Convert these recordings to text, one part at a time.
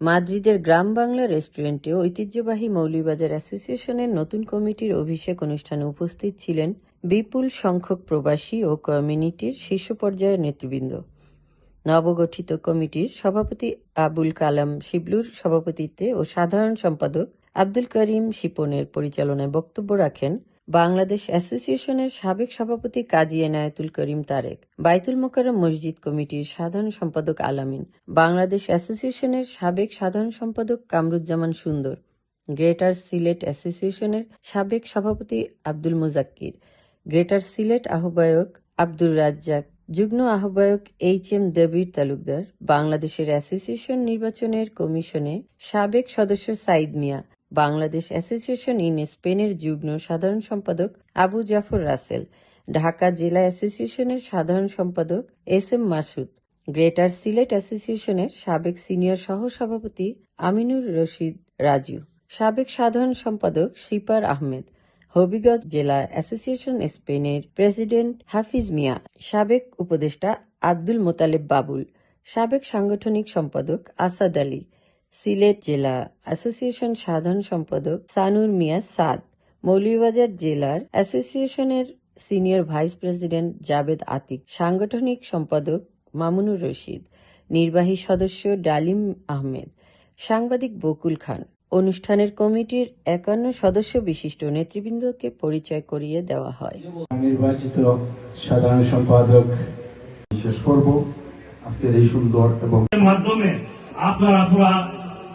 মাদ্রিদের গ্রাম বাংলা রেস্টুরেন্টে ঐতিহ্যবাহী মৌলভীবাজার অ্যাসোসিয়েশনের নতুন কমিটির অভিষেক অনুষ্ঠানে উপস্থিত ছিলেন বিপুল সংখ্যক প্রবাসী ও কমিউনিটির শীর্ষ পর্যায়ের নেতৃবৃন্দ। নবগঠিত কমিটির সভাপতি আবুল কালাম শিবলুর সভাপতিত্বে ও সাধারণ সম্পাদক আব্দুল করিম শিপনের পরিচালনায় বক্তব্য রাখেন বাংলাদেশ অ্যাসোসিয়েশনের সাবেক সভাপতি কাজী এনায়েতুল করিম তারেক, বাইতুল মোকাররম মসজিদ কমিটির সাধারণ সম্পাদক আলামিন, বাংলাদেশ অ্যাসোসিয়েশনের সাবেক সাধারণ সম্পাদক কামরুজ্জামান সুন্দর, গ্রেটার সিলেট অ্যাসোসিয়েশনের সাবেক সভাপতি আব্দুল মুজাক্কির, গ্রেটার সিলেট আহ্বায়ক আব্দুর রাজ্জাক, যুগ্ম আহ্বায়ক এইচ এম দেবির তালুকদার, বাংলাদেশের অ্যাসোসিয়েশন নির্বাচনের কমিশনে সাবেক সদস্য সাইদ মিয়া বাংলাদেশ অ্যাসোসিয়েশন ইন স্পেনের যুগ্ম সাধারণ সম্পাদক আবু জাফর রাসেল, ঢাকা জেলা অ্যাসোসিয়েশনের সাধারণ সম্পাদক S M Masud, greater Sylhet অ্যাসোসিয়েশনের সাবেক সিনিয়র সহ সভাপতি আমিনুর রশিদ রাজু, সাবেক সাধারণ সম্পাদক শিপার আহমেদ, হবিগঞ্জ জেলা অ্যাসোসিয়েশন স্পেনের প্রেসিডেন্ট হাফিজ মিয়া, সাবেক উপদেষ্টা আব্দুল মোতালেব বাবুল, সাবেক সাংগঠনিক সম্পাদক আসাদ আলী সিলেট জেলা অ্যাসোসিয়েশন সাধারণ সম্পাদক সানুর মিয়া সাদ মৌলভীবাজার জেলার অ্যাসোসিয়েশনের senior vice president Jabed Atik সাংগঠনিক সম্পাদক মামুনুর রশিদ নির্বাহী সদস্য ডালিম আহমেদ সাংবাদিক বকুল খান। অনুষ্ঠানের কমিটির একান্ন সদস্য বিশিষ্ট নেতৃবৃন্দকে পরিচয় করিয়ে দেওয়া হয়। নির্বাচিত সাধারণ সম্পাদক শেষ করব। আজকের এই সুন্দর এবং মাধ্যমে আপনারা পুরা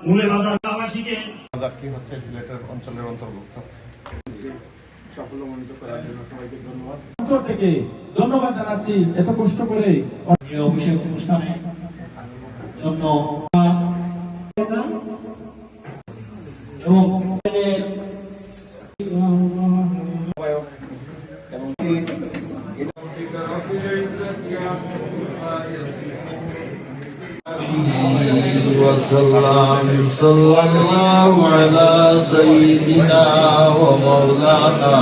মূলে বাজার আবাসীকে বাজারটি হচ্ছে? সিলেটের অঞ্চলের অন্তর্ভুক্ত। অন্তর থেকে ধন্যবাদ জানাচ্ছি এত কষ্ট করে অভিষেক অনুষ্ঠানে। জন্য এবং وسلم صلى الله على سيدنا ومولانا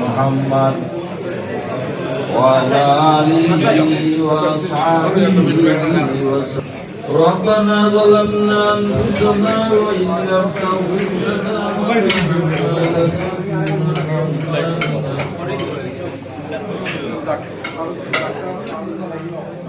محمد وعلى آله وأصحابه وسلم ربنا ظلمنا أنفسنا وإن لم تغفر لنا Thank.